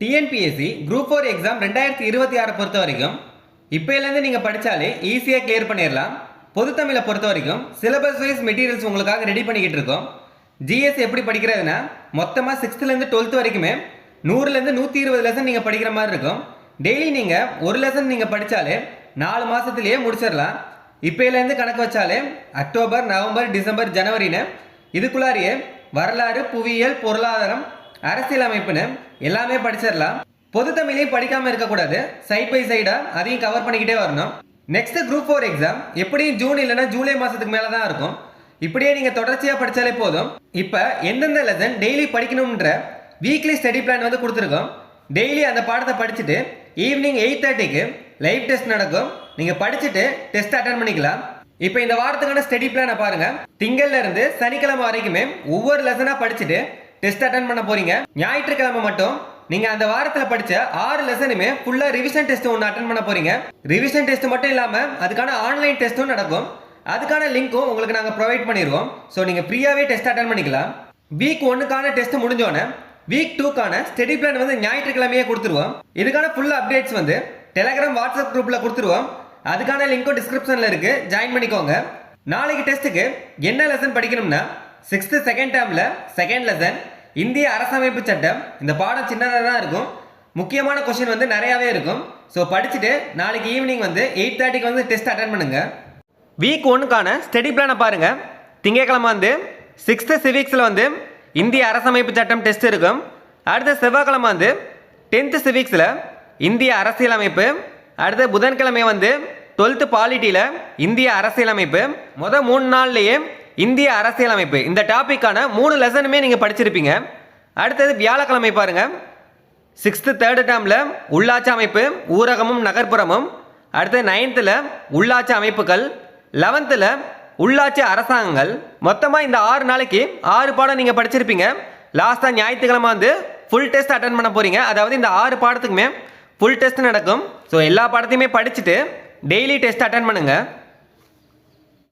TNPSC group four exam ரெண்டாயிரத்தி இருபத்தி ஆறை பொறுத்த வரைக்கும். இப்போலேருந்து நீங்கள் படித்தாலே ஈஸியாக கிளியர் பண்ணிடலாம் பொதுத்தமிழை பொறுத்த வரைக்கும் சிலபஸ் வைஸ் மெட்டீரியல்ஸ் உங்களுக்காக ரெடி பண்ணிக்கிட்டு இருக்கோம். ஜிஎஸ் எப்படி படிக்கிறதுனா மொத்தமாக சிக்ஸ்த்துலேருந்து டுவெல்த் வரைக்குமே நூறுலேருந்து நூற்றி இருபது லெசன் நீங்கள் படிக்கிற மாதிரி இருக்கும். டெய்லி நீங்கள் ஒரு லெசன் நீங்கள் படித்தாலே நாலு மாதத்துலேயே முடிச்சிடலாம் இப்போலேருந்து கணக்கு வச்சாலே அக்டோபர் நவம்பர் டிசம்பர் ஜனவரின்னு இதுக்குள்ளாரியே வரலாறு புவியியல் பொருளாதாரம் அரசியல் அமைப்புன்னு எல்லாமே படிச்சிடலாம். பொது தமிழையும் படிக்காமல் இருக்கக்கூடாது. சைட் பை சைடாக அதையும் கவர் பண்ணிக்கிட்டே வரணும். நெக்ஸ்ட் குரூப் ஃபோர் எக்ஸாம் எப்படியும் ஜூன் இல்லைன்னா ஜூலை மாதத்துக்கு மேலே தான் இருக்கும். இப்படியே நீங்கள் தொடர்ச்சியாக படித்தாலே போதும். இப்போ எந்தெந்த லெசன் டெய்லி படிக்கணும்ன்ற வீக்லி ஸ்டடி பிளான் வந்து கொடுத்துருக்கோம். டெய்லி அந்த பாடத்தை படிச்சுட்டு ஈவினிங் எயிட் தேர்ட்டிக்கு லைவ் டெஸ்ட் நடக்கும். நீங்கள் படிச்சுட்டு டெஸ்ட் அட்டன் பண்ணிக்கலாம். இப்போ இந்த வாரத்துக்கான ஸ்டடி பிளானை பாருங்கள் திங்கள்ல இருந்து சனிக்கிழமை வரைக்குமே ஒவ்வொரு லெசனாக படிச்சுட்டு டெஸ்ட் அட்டன் பண்ண போறீங்க. ஞாயிற்றுக்கிழமை மட்டும் நீங்க அந்த வாரத்துல படிச்ச ஆறு லெசனுமே ஃபுல்லா ரிவிஷன் டெஸ்ட் ஒன்று அட்டன் பண்ண போறீங்க. ரிவிஷன் டெஸ்ட் மட்டும் இல்லாம அதுக்கான ஆன்லைன் டெஸ்ட்டும் நடக்கும். அதுக்கான லிங்க்கும் உங்களுக்கு நாங்கள் ப்ரொவைட் பண்ணிடுவோம் ஸோ நீங்கள் ஃப்ரீயாகவே டெஸ்ட் அட்டன் பண்ணிக்கலாம். வீக் ஒன்றுக்கான டெஸ்ட் முடிஞ்சோன்னே வீக் டூக்கான ஸ்டடி பிளான் வந்து ஞாயிற்றுக்கிழமையே கொடுத்துருவோம். இதுக்கான ஃபுல் அப்டேட்ஸ் வந்து டெலகிராம் வாட்ஸ்அப் குரூப்பில் கொடுத்துருவோம். அதுக்கான லிங்க்கும் டிஸ்கிரிப்ஷனில் இருக்கு. ஜாயின் பண்ணிக்கோங்க. நாளைக்கு டெஸ்ட்டுக்கு என்ன லெசன் படிக்கணும்னா சிக்ஸ்த்து செகண்ட் டேர்மில் செகண்ட் லெசன் இந்திய அரசமைப்பு சட்டம் இந்த பாடம் சின்னதாக தான் இருக்கும். முக்கியமான கொஷின் வந்து நிறையாவே இருக்கும். ஸோ படிச்சுட்டு நாளைக்கு ஈவினிங் வந்து எயிட் தேர்ட்டிக்கு வந்து டெஸ்ட் அட்டன் பண்ணுங்கள் வீக் ஒன்றுக்கான ஸ்டடி பிளானை பாருங்கள் திங்கட்கிழமை வந்து சிக்ஸ்த்து சிவிக்ஸில் வந்து இந்திய அரசமைப்பு சட்டம் டெஸ்ட் இருக்கும். அடுத்த செவ்வாய்க்கிழமை வந்து டென்த்து சிவிக்ஸில் இந்திய அரசியலமைப்பு. அடுத்த புதன்கிழமை வந்து டுவெல்த்து பாலிட்டியில் இந்திய அரசியலமைப்பு. மொதல் மூணு நாள்லேயே இந்திய அரசியலமைப்பு. இந்த டாப்பிக்கான மூணு லெசனுமே நீங்கள் படிச்சிருப்பீங்க. அடுத்தது வியாழக்கிழமை பாருங்கள் சிக்ஸ்த்து தேர்டு டேர்மில் உள்ளாட்சி அமைப்பு ஊரகமும் நகர்ப்புறமும். அடுத்து நைன்த்தில் உள்ளாட்சி அமைப்புகள். லெவன்த்தில் உள்ளாட்சி அரசாங்கங்கள். மொத்தமாக இந்த ஆறு நாளைக்கு ஆறு பாடம் நீங்கள் படிச்சிருப்பீங்க. லாஸ்ட்டாக ஞாயிற்றுக்கிழமை வந்து ஃபுல் டெஸ்ட் அட்டன் பண்ண போகிறீங்க அதாவது இந்த ஆறு பாடத்துக்குமே ஃபுல் டெஸ்ட் நடக்கும். ஸோ எல்லா பாடத்தையுமே படிச்சுட்டு டெய்லி டெஸ்ட் அட்டன் பண்ணுங்கள்